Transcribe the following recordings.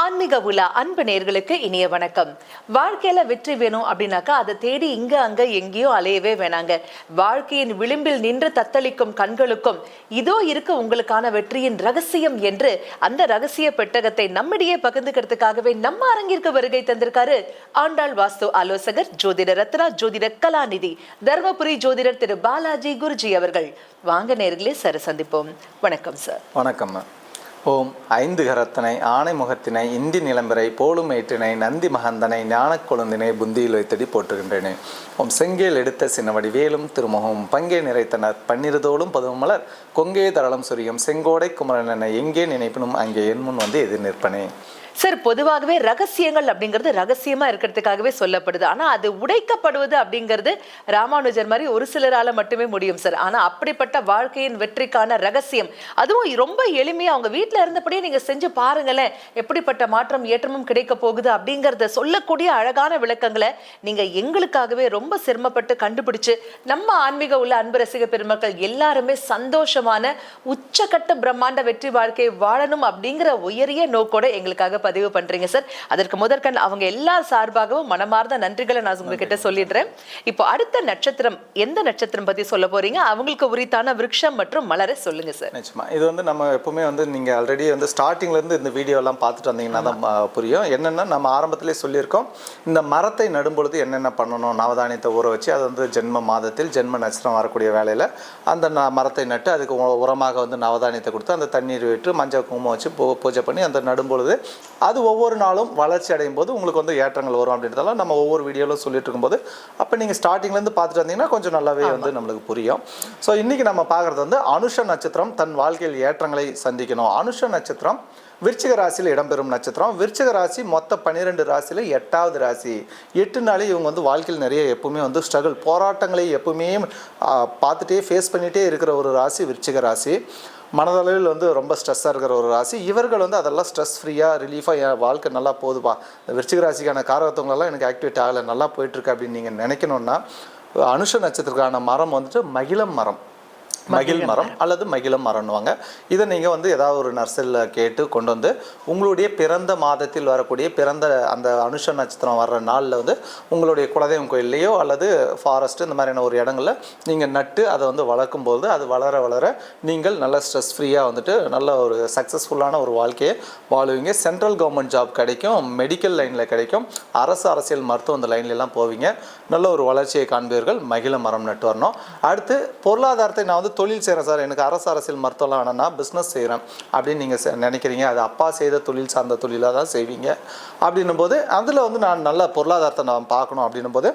ஆன்மீக உலா அன்பு நேர்களுக்கு இனிய வணக்கம். வாழ்க்கையில வெற்றி வேணும் அப்படின்னாக்கா அதை தேடி இங்க அங்க எங்கேயோ அலையவே வேணாங்க. வாழ்க்கையின் விளிம்பில் நின்று தத்தளிக்கும் கண்களுக்கும் இதோ இருக்கு உங்களுக்கான வெற்றியின் ரகசியம் என்று அந்த ரகசிய பெட்டகத்தை நம்மிடையே பகிர்ந்துக்கிறதுக்காகவே நம்ம அரங்கிற்கு வருகை தந்திருக்காரு ஆண்டாள் வாஸ்து ஆலோசகர் ஜோதிட ரத்னா ஜோதிட கலாநிதி தர்மபுரி ஜோதிடர் திரு பாலாஜி குருஜி அவர்கள். வாங்க நேர்களே சரி சந்திப்போம். வணக்கம் சார். வணக்கம் ஓம் ஐந்து கரத்தனை ஆனை முகத்தினை இந்தி நிலம்பரை போலுமேற்றினை நந்தி மகந்தனை ஞானக்கொழுந்தினை புந்தியில் வைத்தடி போற்றுகின்றேனே. ஓம் செங்கேல் எடுத்த சின்னவடி வேலும் திருமுகம் பங்கே நிறைத்தனர் பன்னிருதோளும் பதுமலர் கொங்கே தரளம் சுரியும் செங்கோடை குமரனனை எங்கே நினைப்பினும் அங்கே என் முன் வந்து எதிர் நிற்பனே. சார் பொதுவாகவே ரகசியங்கள் அப்படிங்கிறது ரகசியமா இருக்கிறதுக்காகவே சொல்லப்படுது. ஆனா அது உடைக்கப்படுவது அப்படிங்கிறது ராமானுஜர் மாதிரி ஒரு சிலரால மட்டுமே முடியும் சார். ஆனா அப்படிப்பட்ட வாழ்க்கையின் வெற்றிக்கான ரகசியம் அதுவும் ரொம்ப எளிமையா அவங்க வீட்டில் இருந்தபடியே நீங்க செஞ்சு பாருங்களேன் எப்படிப்பட்ட மாற்றம் ஏற்றமும் கிடைக்க போகுது அப்படிங்கறத சொல்லக்கூடிய அழகான விளக்கங்களை நீங்க எங்களுக்காகவே ரொம்ப சிரமப்பட்டு கண்டுபிடிச்சு நம்ம ஆன்மீக உள்ள அன்பு ரசிக பெருமக்கள் எல்லாருமே சந்தோஷமான உச்சகட்ட பிரம்மாண்ட வெற்றி வாழ்க்கையை வாழணும் அப்படிங்கிற உயரிய நோக்கோட எங்களுக்காக பதிவு பண்றீங்க சார் அதற்கு முதற்கண் அவங்க எல்லா சார்பாகவும் மனமார்ந்த நன்றிகளை நான் உங்ககிட்ட சொல்லிடுறேன். இப்போ அடுத்த நட்சத்திரம் எந்த நட்சத்திரம் பத்தி சொல்ல போறீங்க? அவங்களுக்கு உரித்தான விருட்சம் மற்றும் மலரை சொல்லுங்க சார் நிச்சயமா. இது வந்து நம்ம எப்பவுமே வந்து நீங்கள் ஆல்ரெடி வந்து ஸ்டார்டிங்ல இருந்து இந்த வீடியோ எல்லாம் பார்த்துட்டு வந்தீங்கன்னா தான் புரியும். என்னென்னா நம்ம ஆரம்பத்திலே சொல்லியிருக்கோம் இந்த மரத்தை நடும் பொழுது என்னென்ன பண்ணணும்? நவதானியத்தை ஊற வச்சு அது வந்து ஜென்ம மாதத்தில் ஜென்ம நட்சத்திரம் வரக்கூடிய வேலையில் அந்த மரத்தை நட்டு அதுக்கு உரமாக வந்து நவதானியத்தை கொடுத்து அந்த தண்ணீர் விட்டு மஞ்சள் குங்குமம் வச்சு பூ பூஜை பண்ணி அந்த நடும் பொழுது அது ஒவ்வொரு நாளும் வளர்ச்சி அடையும் போது உங்களுக்கு வந்து ஏற்றங்கள் வரும் அப்படின்றதெல்லாம் நம்ம ஒவ்வொரு வீடியோவில் சொல்லிட்டு இருக்கும்போது அப்போ நீங்கள் ஸ்டார்டிங்லேருந்து பார்த்துட்டு வந்தீங்கன்னா கொஞ்சம் நல்லாவே வந்து நம்மளுக்கு புரியும். ஸோ இன்றைக்கி நம்ம பார்க்குறது வந்து அனுஷ நட்சத்திரம் தன் வாழ்க்கையில் ஏற்றங்களை சந்திக்கணும். அனுஷ நட்சத்திரம் விருச்சிக ராசியில் இடம்பெறும் நட்சத்திரம். விருச்சிக ராசி மொத்த பன்னிரெண்டு ராசியில் எட்டாவது ராசி. எட்டு நாளே இவங்க வந்து வாழ்க்கையில் நிறைய எப்பவுமே வந்து ஸ்ட்ரகிள் போராட்டங்களை எப்பவுமே பார்த்துட்டே ஃபேஸ் பண்ணிகிட்டே இருக்கிற ஒரு ராசி விருச்சிக ராசி. மனதளவில் வந்து ரொம்ப ஸ்ட்ரெஸ்ஸாக இருக்கிற ஒரு ராசி. இவர்கள் வந்து அதெல்லாம் ஸ்ட்ரெஸ் ஃப்ரீயாக ரிலீஃபாக என் வாழ்க்கை நல்லா போதுப்பா விருச்சிக ராசிக்கான காரகத்தவங்களெல்லாம் எனக்கு ஆக்டிவேட் ஆகலை. நல்லா போயிட்டுருக்கு அப்படின்னு நீங்கள் நினைக்கணுன்னா அனுஷ நட்சத்திரத்துக்கான மரம் வந்துட்டு மகிழம் மரம். மகிழ் மரம் அல்லது மகிழம் மரம்னுவாங்க. இதை நீங்கள் வந்து ஏதாவது ஒரு நர்சரியில் கேட்டு கொண்டு வந்து உங்களுடைய பிறந்த மாதத்தில் வரக்கூடிய பிறந்த அந்த அனுஷ நட்சத்திரம் வர்ற நாளில் வந்து உங்களுடைய குலதெய்வம் கோயில்லையோ அல்லது ஃபாரஸ்ட் இந்த மாதிரியான ஒரு இடங்களில் நீங்கள் நட்டு அதை வந்து வளர்க்கும் போது அது வளர வளர நீங்கள் நல்ல ஸ்ட்ரெஸ் ஃப்ரீயாக வந்துட்டு நல்ல ஒரு சக்ஸஸ்ஃபுல்லான ஒரு வாழ்க்கையை வாழுவீங்க. சென்ட்ரல் கவர்மெண்ட் ஜாப் கிடைக்கும். மெடிக்கல் லைனில் கிடைக்கும். அரசு அரசியல் மருத்துவ அந்த லைன்லலாம் போவீங்க. நல்ல ஒரு வளர்ச்சியை காண்பீர்கள். மகிழ மரம் நட்டு வரணும். அடுத்து பொருளாதாரத்தை நான் வந்து தொழில் செய்கிறேன் சார். எனக்கு அரசு அரசியல் மருத்துவம்லாம் வேணாம். நான் பிஸ்னஸ் செய்கிறேன் அப்படின்னு நீங்கள் நினைக்கிறீங்க. அது அப்பா செய்த தொழில் சார்ந்த தொழிலாக தான் செய்வீங்க. அப்படின்னும் போது அதில் வந்து நான் நல்ல பொருளாதாரத்தை நான் பார்க்கணும் அப்படின்னும் போது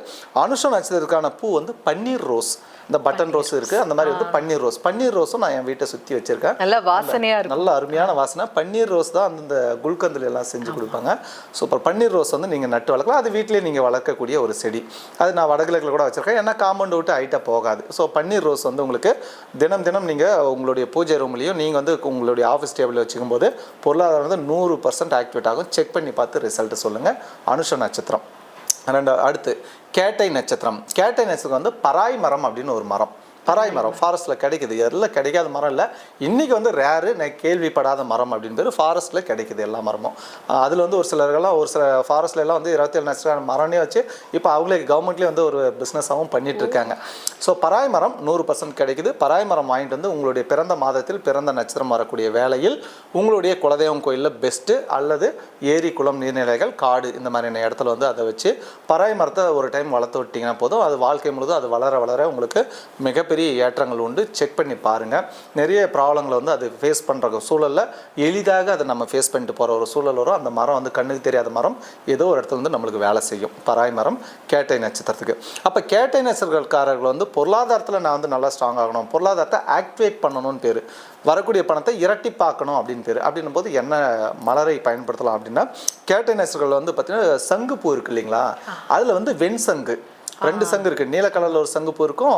அனுஷ நட்சத்திரத்துக்கான பூ வந்து பன்னீர் ரோஸ். இந்த பட்டன் ரோஸ் இருக்குது அந்த மாதிரி வந்து பன்னீர் ரோஸ். பன்னீர் ரோஸும் நான் என் வீட்டை சுற்றி வச்சுருக்கேன். நல்ல வாசனையா இருக்கும். நல்ல அருமையான வாசனை. பன்னீர் ரோஸ் தான் அந்த இந்த குல்கந்தில் எல்லாம் செஞ்சு கொடுப்பாங்க. சூப்பர். பன்னீர் ரோஸ் வந்து நீங்கள் நட்டு வளர்க்கலாம். அது வீட்டிலேயே நீங்கள் வளர்க்கக்கூடிய ஒரு செடி. அது நான் வடகிழக்கில் கூட வச்சுருக்கேன். ஏன்னா காம்பவுண்ட் விட்டு ஹைட்டாக போகாது. ஸோ பன்னீர் ரோஸ் வந்து உங்களுக்கு தினம் தினம் நீங்கள் உங்களுடைய பூஜை ரூம்லேயும் நீங்கள் வந்து உங்களுடைய ஆஃபீஸ் டேபிளில் வச்சுக்கும் போது பொருளாதாரம் வந்து நூறு பர்சன்ட் ஆக்டிவேட் ஆகும். செக் பண்ணி பார்த்து ரிசல்ட்டு சொல்லுங்கள் அனுஷ நட்சத்திரம். ரெண்டு அடுத்து கேட்டை நட்சத்திரம். கேட்டை நட்சத்திரம் வந்து பராய் மரம் அப்படின்னு ஒரு மரம். பராய் மரம் ஃபாரஸ்ட்டில் கிடைக்குது. எல்லாம் கிடைக்காத மரம் இல்லை. இன்றைக்கி வந்து ரேரு நான் கேள்விப்படாத மரம் அப்படின்னு பேர் ஃபாரஸ்ட்டில் கிடைக்குது எல்லா மரமும். அதில் வந்து ஒரு சிலர்கள்லாம் ஒரு சில ஃபாரஸ்ட்ல எல்லாம் வந்து இருபத்தேழு நட்சத்திரம் மரம்னே வச்சு இப்போ அவங்களே கவர்மெண்ட்லேயே வந்து ஒரு பிஸ்னஸாகவும் பண்ணிட்டு இருக்காங்க. ஸோ பராய் மரம் நூறு பர்சன்ட் கிடைக்குது. பராய் மரம் வாங்கிட்டு வந்து உங்களுடைய பிறந்த மாதத்தில் பிறந்த நட்சத்திரம் வரக்கூடிய வேலையில் உங்களுடைய குலதெய்வம் கோயிலில் பெஸ்ட்டு அல்லது ஏரி குளம் நீர்நிலைகள் காடு இந்த மாதிரியான இடத்துல வந்து அதை வச்சு பராய் மரத்தை ஒரு டைம் வளர்த்து விட்டிங்கன்னா போதும். அது வாழ்க்கை முழுதும் அது வளர வளர உங்களுக்கு மிகப்பெரிய மிகப்பெரிய ஏற்றங்கள் உண்டு. செக் பண்ணி பாருங்கள் நிறைய ப்ராப்ளங்களை வந்து அது ஃபேஸ் பண்ணுற சூழலில் எளிதாக அதை நம்ம ஃபேஸ் பண்ணிட்டு போகிற ஒரு சூழல் வரும். அந்த மரம் வந்து கண்ணுக்கு தெரியாத மரம் ஏதோ ஒரு இடத்துல வந்து நம்மளுக்கு வேலை செய்யும். பராய் மரம் கேட்டை நட்சத்திரத்துக்கு. அப்போ கேட்டை நட்சத்திரக்காரர்கள் வந்து பொருளாதாரத்தில் நான் வந்து நல்லா ஸ்ட்ராங் ஆகணும். பொருளாதாரத்தை ஆக்டிவேட் பண்ணணும்னு பேர். வரக்கூடிய பணத்தை இரட்டிப்பாக்கணும் அப்படின்னு பேர். அப்படின்னும் போது என்ன மலரை பயன்படுத்தலாம் அப்படின்னா கேட்டை நட்சத்திரங்கள் வந்து பார்த்தீங்கன்னா சங்குப்பூ இருக்கு இல்லைங்களா? அதில் வந்து வெண் சங்கு ரெண்டு சங்கு இருக்கு. நீல கலர்ல ஒரு சங்குப்பூ இருக்கும்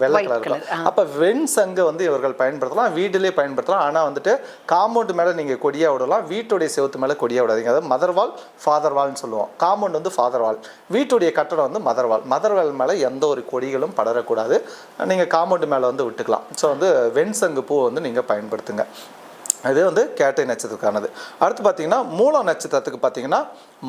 வெள்ளை கலர் இருக்கும் அப்ப வெண் சங்கை வந்து இவர்கள் பயன்படுத்தலாம் வீட்டிலே பயன்படுத்தலாம். ஆனா வந்துட்டு காம்பவுண்ட் மேல நீங்க கொடியா விடலாம் வீட்டுடைய செவுத்து மேல கொடியா விடாதீங்க. அதாவது மதர் வால் ஃபாதர் வால்னு சொல்லுவோம். காம்பவுண்ட் வந்து ஃபாதர் வால் வீட்டுடைய கட்டடம் வந்து மதர் வால் மதர் வால் மேல எந்த ஒரு கொடிகளும் படரக்கூடாது. நீங்க காம்பவுண்ட் மேல வந்து விட்டுக்கலாம். ஸோ வந்து வெண் சங்கு பூ வந்து நீங்க பயன்படுத்துங்க. இது வந்து கேட்டை நட்சத்திரத்துக்கானது. அடுத்து பார்த்தீங்கன்னா மூல நட்சத்திரத்துக்கு பார்த்தீங்கன்னா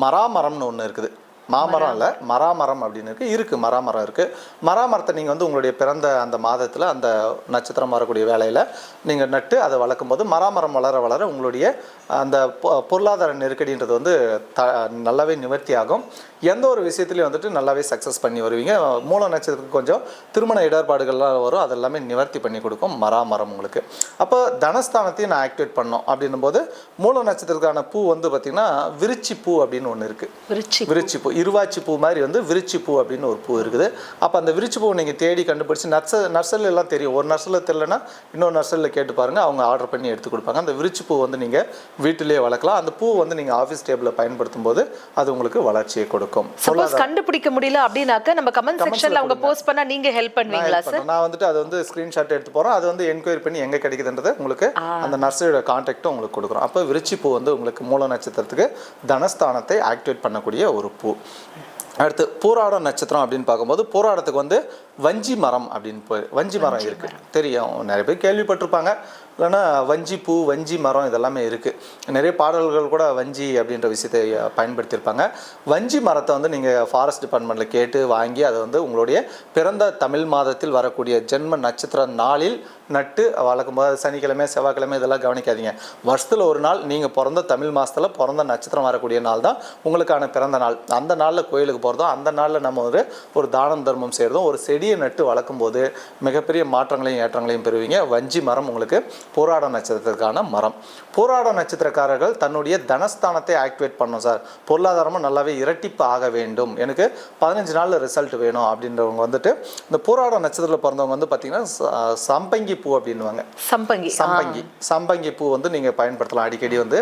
மராமரம்னு ஒன்று இருக்குது. மாமரம் இல்லை மராமரம் அப்படின்னு இருக்கு. இருக்கு மராமரம் இருக்கு. மராமரத்தை நீங்கள் வந்து உங்களுடைய பிறந்த அந்த மாதத்தில் அந்த நட்சத்திரம் வரக்கூடிய வேலையில் நீங்கள் நட்டு அதை வளர்க்கும் போது மராமரம் வளர வளர உங்களுடைய அந்த பொ- பொருளாதார நெருக்கடின்றது வந்து த நல்லாவே நிவர்த்தி ஆகும் எந்த ஒரு விஷயத்துலையும் வந்துட்டு நல்லாவே சக்ஸஸ் பண்ணி வருவீங்க. மூல நட்சத்திரத்துக்கு கொஞ்சம் திருமண இடர்பாடுகள்லாம் வரும். அதெல்லாமே நிவர்த்தி பண்ணி கொடுக்கும் மராமரம் உங்களுக்கு. அப்போ தனஸ்தானத்தையும் நான் ஆக்டிவேட் பண்ணோம் அப்படின்னும் போது மூல நட்சத்திரத்துக்கான பூ வந்து பார்த்திங்கன்னா விருச்சி பூ அப்படின்னு ஒன்று இருக்குது விருச்சி விருச்சி பூ இருவாச்சி பூ மாதிரி வந்து விருச்சி பூ அப்படின்னு ஒரு பூ இருக்குது. அப்போ அந்த விருச்சி பூ நீங்கள் தேடி கண்டுபிடிச்சு நர்ச நர்சரில எல்லாம் தெரியும். ஒரு நர்சரியில் தெரியலனா இன்னொரு நர்சரியில் கேட்டு பாருங்கள் அவங்க ஆர்டர் பண்ணி எடுத்து கொடுப்பாங்க. அந்த விருச்சி பூ வந்து நீங்கள் வீட்டிலேயே வளர்க்கலாம். அந்த பூ வந்து நீங்கள் ஆஃபீஸ் டேபிளில் பயன்படுத்தும் போது அது உங்களுக்கு வளர்ச்சியை கொடுக்கும். சப்போஸ் கண்டுபிடிக்க முடியல அப்படின்னாக்க நம்ம கமெண்ட் செக்ஷன்ல அவங்க. போஸ்ட் பண்ணா நீங்க ஹெல்ப் பண்ணுவீங்களா சார். நான் வந்துட்டு அது வந்து ஸ்க்ரீன்ஷாட் எடுத்து போகிறோம் அது வந்து என்கொயரி பண்ணி எங்கே கிடைக்குதுன்றது உங்களுக்கு அந்த நர்சரியோட கான்டாக்டும் உங்களுக்கு கொடுக்குறோம். அப்போ விருச்சி பூ வந்து உங்களுக்கு மூல நட்சத்திரத்துக்கு தனஸ்தானத்தை ஆக்டிவேட் பண்ணக்கூடிய ஒரு பூ. அடுத்து பூராடம் நட்சத்திரம் அப்படின்னு பார்க்கும்போது பூராடத்துக்கு வந்து வஞ்சி மரம் அப்படின்னு போய் வஞ்சி மரம் இருக்கு. தெரியும். நிறைய பேர் கேள்விப்பட்டிருப்பாங்க. இல்லைன்னா வஞ்சி பூ வஞ்சி மரம் இதெல்லாமே இருக்குது நிறைய பாடல்கள் கூட வஞ்சி அப்படின்ற விஷயத்தை பயன்படுத்தியிருப்பாங்க. வஞ்சி மரத்தை வந்து நீங்கள் ஃபாரஸ்ட் டிபார்ட்மெண்ட்டில் கேட்டு வாங்கி அதை வந்து உங்களுடைய பிறந்த தமிழ் மாதத்தில் வரக்கூடிய ஜென்ம நட்சத்திர நாளில் நட்டு வளர்க்கும் போது சனிக்கிழமை செவ்வாய்க்கிழமை இதெல்லாம் கவனிக்காதீங்க. வருஷத்தில் ஒரு நாள் நீங்கள் பிறந்த தமிழ் மாதத்தில் பிறந்த நட்சத்திரம் வரக்கூடிய நாள் தான் உங்களுக்கான பிறந்த நாள். அந்த நாளில் கோயிலுக்கு போகிறதும் அந்த நாளில் நம்ம ஒரு ஒரு தானம் தர்மம் செய்கிறதும் ஒரு செடியை நட்டு வளர்க்கும் போது மிகப்பெரிய மாற்றங்களையும் ஏற்றங்களையும் பெறுவீங்க. வஞ்சி மரம் உங்களுக்கு போராட நட்சத்திரத்திற்கான மரம். போராட நட்சத்திரக்காரர்கள் தன்னுடைய தனஸ்தானத்தை ஆக்டிவேட் பண்ணணும் சார். பொருளாதாரமும் நல்லாவே இரட்டிப்பு ஆக வேண்டும். எனக்கு பதினஞ்சு நாளில் ரிசல்ட் வேணும் அப்படின்றவங்க வந்துட்டு இந்த போராட நட்சத்திரத்தில் பிறந்தவங்க வந்து பார்த்தீங்கன்னா சம்பங்கி பூ அப்படின்னுவாங்க. சம்பங்கி. சம்பங்கி சம்பங்கி பூ வந்து நீங்கள் பயன்படுத்தலாம். அடிக்கடி வந்து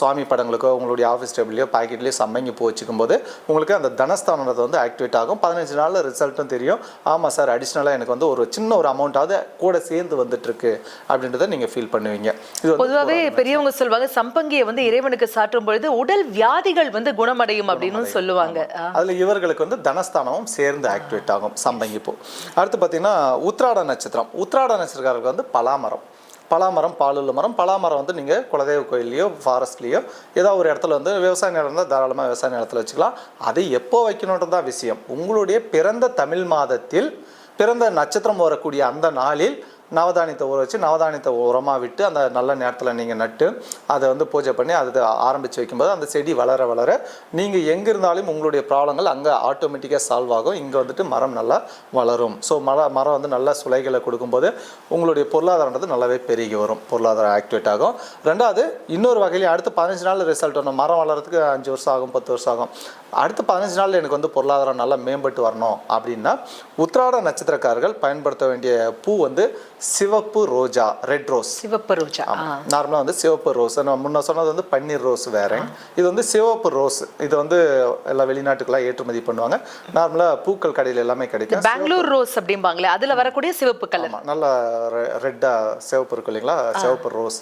சுவாமி படங்களுக்கோ உங்களுடைய ஆஃபீஸ் டேபிள்லையோ பாக்கெட்லேயோ சம்பங்கி பூ வச்சுக்கும் போது உங்களுக்கு அந்த தனஸ்தானது வந்து ஆக்டிவேட் ஆகும். பதினஞ்சு நாளில் ரிசல்ட்டும் தெரியும். ஆமாம் சார் அடிஷ்னலாக எனக்கு வந்து ஒரு சின்ன ஒரு அமௌண்ட்டாவது கூட சேர்ந்து வந்துட்டுருக்கு அப்படின்றத நீங்கள் ஃபீல் பண்ணுவீங்க. இது பொதுவாவே பெரியவங்க சொல்லுவாங்க சம்பங்கியை வந்து இறைவனுக்கு சாற்றும் பொழுது உடல் வியாதிகள் வந்து குணமடையும் அப்படின்னு சொல்லுவாங்க. அதில் இவர்களுக்கு வந்து தனஸ்தானமும் சேர்ந்து ஆக்டிவேட் ஆகும் சம்பங்கி பூ. அடுத்து பார்த்தீங்கன்னா உத்ராட நட்சத்திரம். உத்ராட நட்சத்திரக்காரருக்கு வந்து பலாமரம். பலாமரம் பாலுள்ள மரம். பலாமரம் வந்து நீங்கள் குலதெய்வ கோயிலையோ ஃபாரஸ்ட்லேயோ ஏதோ ஒரு இடத்துல வந்து விவசாய நிலம் இருந்தால் தாராளமாக விவசாய நிலத்தில் வச்சுக்கலாம். அதை எப்போ வைக்கணுன்றது தான் விஷயம். உங்களுடைய பிறந்த தமிழ் மாதத்தில் பிறந்த நட்சத்திரம் வரக்கூடிய அந்த நாளில் நவதானியத்தை ஊற வச்சு நவதானியத்தை உரமாக விட்டு அந்த நல்ல நேரத்தில் நீங்கள் நட்டு அதை வந்து பூஜை பண்ணி அதை ஆரம்பித்து வைக்கும்போது அந்த செடி வளர வளர நீங்கள் எங்கே இருந்தாலும் உங்களுடைய ப்ராப்ளங்கள் அங்கே ஆட்டோமேட்டிக்காக சால்வ் ஆகும். இங்கே வந்துட்டு மரம் நல்லா வளரும். ஸோ மர மரம் வந்து நல்லா சுலைகளை கொடுக்கும்போது உங்களுடைய பொருளாதாரன்றது நல்லாவே பெருகி வரும். பொருளாதாரம் ஆக்டிவேட் ஆகும். ரெண்டாவது இன்னொரு வகையிலையும் அடுத்து பதினஞ்சு நாள் ரிசல்ட் வரணும். மரம் வளர்கிறதுக்கு அஞ்சு வருஷம் ஆகும் பத்து வருஷம் ஆகும். அடுத்து பதினஞ்சு நாளில் எனக்கு வந்து பொருளாதாரம் நல்லா மேம்பட்டு வரணும் அப்படின்னா உத்திராட நட்சத்திரக்காரர்கள் பயன்படுத்த வேண்டிய பூ வந்து சிவப்பு ரோஜா ரெட் ரோஸ் சிவப்பு ரோஜா. நார்மலாக வந்து சிவப்பு ரோஸ் நான் முன்ன சொன்னது வந்து பன்னீர் ரோஸ் வேற. இது வந்து சிவப்பு ரோஸ் இது வந்து எல்லா வெளிநாட்டுக்கெல்லாம் ஏற்றுமதி பண்ணுவாங்க. நார்மலாக பூக்கள் கடையில் எல்லாமே கிடைக்கும். பெங்களூர் ரோஸ் அப்படிம்பாங்களே அதுல வரக்கூடிய சிவப்பு கலர் நல்லா ரெட்டாக சிவப்பு இருக்கும் இல்லைங்களா? சிவப்பு ரோஸ்.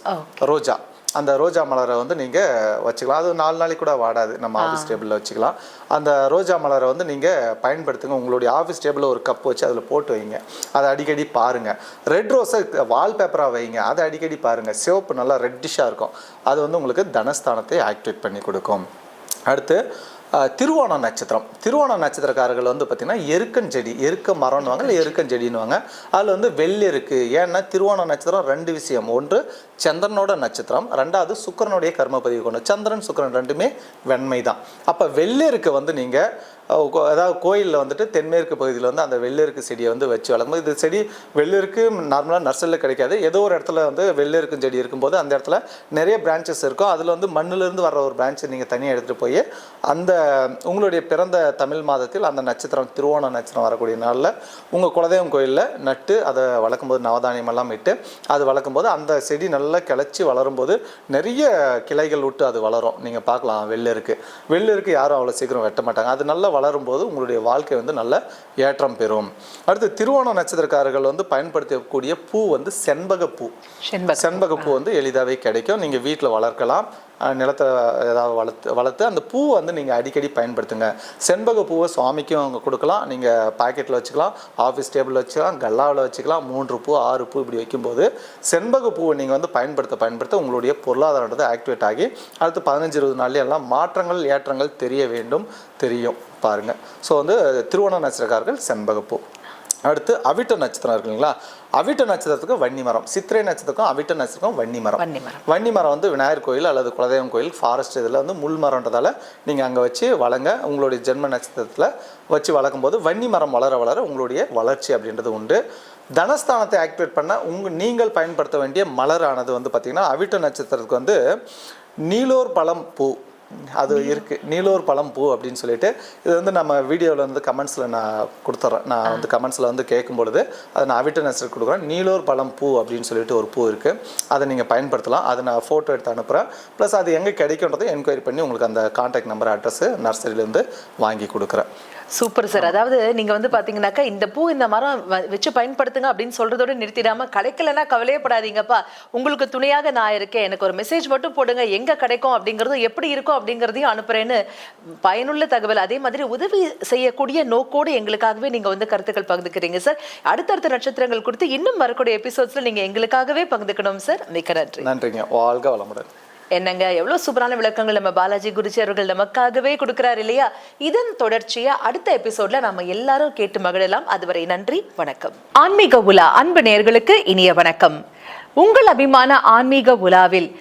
ரோஜா. அந்த ரோஜா மலரை வந்து நீங்கள் வச்சுக்கலாம். அது நாலு நாளைக்கு கூட வாடாது. நம்ம ஆஃபீஸ் டேபிளில் வச்சுக்கலாம். அந்த ரோஜா மலரை வந்து நீங்கள் பயன்படுத்துங்க. உங்களுடைய ஆஃபீஸ் டேபிளில் ஒரு கப் வச்சு அதில் போட்டு வைங்க. அதை அடிக்கடி பாருங்கள் ரெட் ரோஸை வால்பேப்பராக வைங்க. அதை அடிக்கடி பாருங்கள் சிவப்பு நல்லா ரெட்டிஷாக இருக்கும். அது வந்து உங்களுக்கு தனஸ்தானத்தை ஆக்டிவேட் பண்ணி கொடுக்கும். அடுத்து திருவோண நட்சத்திரம். திருவோண நட்சத்திரக்காரர்கள் வந்து பார்த்திங்கன்னா எருக்கன் செடி எருக்க மரம்னுவாங்க இல்லை எருக்கன் செடின்னுவாங்க. அதில் வந்து வெள்ளி இருக்குது ஏன்னா திருவோண நட்சத்திரம் ரெண்டு விஷயம். ஒன்று சந்திரனோட நட்சத்திரம் ரெண்டாவது சுக்கிரனுடைய கர்ம பதிவு கொண்டு. சந்திரன் சுக்கிரன் ரெண்டுமே வெண்மை தான் அப்போ வெள்ளெருக்கு வந்து நீங்கள் அதாவது கோயிலில் வந்துட்டு தென்மேற்கு பகுதியில் வந்து அந்த வெள்ளிருக்கு செடியை வந்து வச்சு வளர்க்கும்போது இது செடி வெள்ளிருக்கு நார்மலாக நர்சரியில் கிடைக்காது. ஏதோ ஒரு இடத்துல வந்து வெள்ளெருக்கு செடி இருக்கும்போது அந்த இடத்துல நிறைய பிரான்ச்சஸ் இருக்கும். அதில் வந்து மண்ணிலிருந்து வர்ற ஒரு பிரான்ச்சை நீங்கள் தனியாக எடுத்துகிட்டு போய் அந்த உங்களுடைய பிறந்த தமிழ் மாதத்தில் அந்த நட்சத்திரம் திருவோண நட்சத்திரம் வரக்கூடிய நாளில் உங்கள் குலதெய்வம் கோயிலில் நட்டு அதை வளர்க்கும்போது நவதானியம் எல்லாம் இட்டு அது வளர்க்கும்போது அந்த செடி நல்லா கிளச்சி வளரும்போது நிறைய கிளைகள் விட்டு அது வளரும். நீங்கள் பார்க்கலாம் வெள்ளிருக்கு. வெள்ளிருக்கு யாரும் அவ்வளோ சீக்கிரம் வெட்ட மாட்டாங்க. அது நல்லா வளரும்போது உங்களுடைய வாழ்க்கை வந்து நல்ல ஏற்றம் பெறும். அடுத்து திருவோண நட்சத்திரக்காரர்கள் வந்து பயன்படுத்தக்கூடிய பூ வந்து செண்பக பூ செண்பக செண்பக பூ வந்து எளிதாகவே கிடைக்கும். நீங்கள் வீட்டில் வளர்க்கலாம். நிலத்தை ஏதாவது வளர்த்து வளர்த்து அந்த பூவை வந்து நீங்கள் அடிக்கடி பயன்படுத்துங்க. செண்பக பூவை சுவாமிக்கும் அவங்க கொடுக்கலாம். நீங்கள் பாக்கெட்டில் வச்சுக்கலாம் ஆஃபீஸ் டேபிளில் வச்சுக்கலாம் கல்லாவில் வச்சுக்கலாம் மூன்று பூ ஆறு பூ இப்படி வைக்கும்போது செண்பக பூவை நீங்கள் வந்து பயன்படுத்த பயன்படுத்த உங்களுடைய பொருளாதாரன்றது ஆக்டிவேட் ஆகி அடுத்து பதினஞ்சு இருபது நாள்லேயே எல்லாம் மாற்றங்கள் ஏற்றங்கள் தெரிய வேண்டும் தெரியும் பாருங்கள் ஸோ வந்து திருவோண நட்சத்திரக்காரர்கள் செண்பகப்பூ அடுத்து அவிட்ட நட்சத்திரம் இருக்குங்களா? அவிட்ட நட்சத்திரத்துக்கு வன்னி மரம். சித்திரை நட்சத்திரத்துக்கும் அவிட்ட நட்சத்திரக்கும் வன்னி மரம். வன்னி மரம். வந்து விநாயகர் கோயில் அல்லது குலதெய்வம் கோயில் ஃபாரஸ்ட் இதில் வந்து முள் மரம்ன்றதால நீங்கள் அங்கே வச்சு வளங்க. உங்களுடைய ஜென்ம நட்சத்திரத்தில் வச்சு வளர்க்கும் போது வன்னி மரம் வளர வளர உங்களுடைய வளர்ச்சி அப்படின்றது உண்டு. தனஸ்தானத்தை ஆக்டிவேட் பண்ண உங்க நீங்கள் பயன்படுத்த வேண்டிய மலரானது வந்து பார்த்திங்கன்னா அவிட்ட நட்சத்திரத்துக்கு வந்து நீலோர் பழம் பூ. அது இருக்குது நீலோர் பழம் பூ அப்படின்னு சொல்லிட்டு இது வந்து நம்ம வீடியோவில் வந்து கமெண்ட்ஸில் நான் கொடுத்துட்றேன் நான் வந்து கமெண்ட்ஸில் வந்து கேட்கும் பொழுது அதை நான் அவிட்ட கொடுக்குறேன். நீலோர் பழம் பூ அப்படின்னு சொல்லிட்டு ஒரு பூ இருக்குது அதை நீங்கள் பயன்படுத்தலாம். அதை நான் ஃபோட்டோ எடுத்து அனுப்புகிறேன் ப்ளஸ் அது எங்கே கிடைக்குன்றதை என்கொயரி பண்ணி உங்களுக்கு அந்த காண்டாக்ட் நம்பர் அட்ரஸ் நர்சரியிலேருந்து வாங்கி கொடுக்குறேன். Super sir. அதாவது நீங்க வந்து பாத்தீங்கன்னாக்கா இந்த பூ இந்த மரம் வச்சு பயன்படுத்துங்க அப்படின்னு சொல்றதோட நிறுத்திடாம கிடைக்கலன்னா கவலையப்படாதீங்கப்பா உங்களுக்கு துணையாக நான் இருக்கேன். எனக்கு ஒரு மெசேஜ் மட்டும் போடுங்க. எங்க கிடைக்கும் அப்படிங்கறதும் எப்படி இருக்கும் அப்படிங்கறதையும் அனுப்புறேன்னு பயனுள்ள தகவல். அதே மாதிரி உதவி செய்யக்கூடிய நோக்கோடு எங்களுக்காகவே நீங்க வந்து கருத்துக்கள் பகிர்ந்துக்கிறீங்க சார். அடுத்தடுத்த நட்சத்திரங்கள் குறித்து இன்னும் வரக்கூடிய எபிசோட்ஸ்ல நீங்க எங்களுக்காகவே பகிர்ந்துக்கணும் சார். மிக்க நன்றி. நன்றிங்க. வாழ்க வளமுடன். என்னங்க எவ்வளவு சூப்பரான விளக்கங்கள் நம்ம பாலாஜி குருஜி அவர்கள் நமக்காகவே கொடுக்குறாரு இல்லையா? இதன் தொடர்ச்சியா அடுத்த எபிசோட்ல நாம எல்லாரும் கேட்டு மகிழலாம். அதுவரை நன்றி வணக்கம். ஆன்மீக உலா அன்பு நேயர்களுக்கு இனிய வணக்கம். உங்கள் அபிமான ஆன்மீக உலாவில்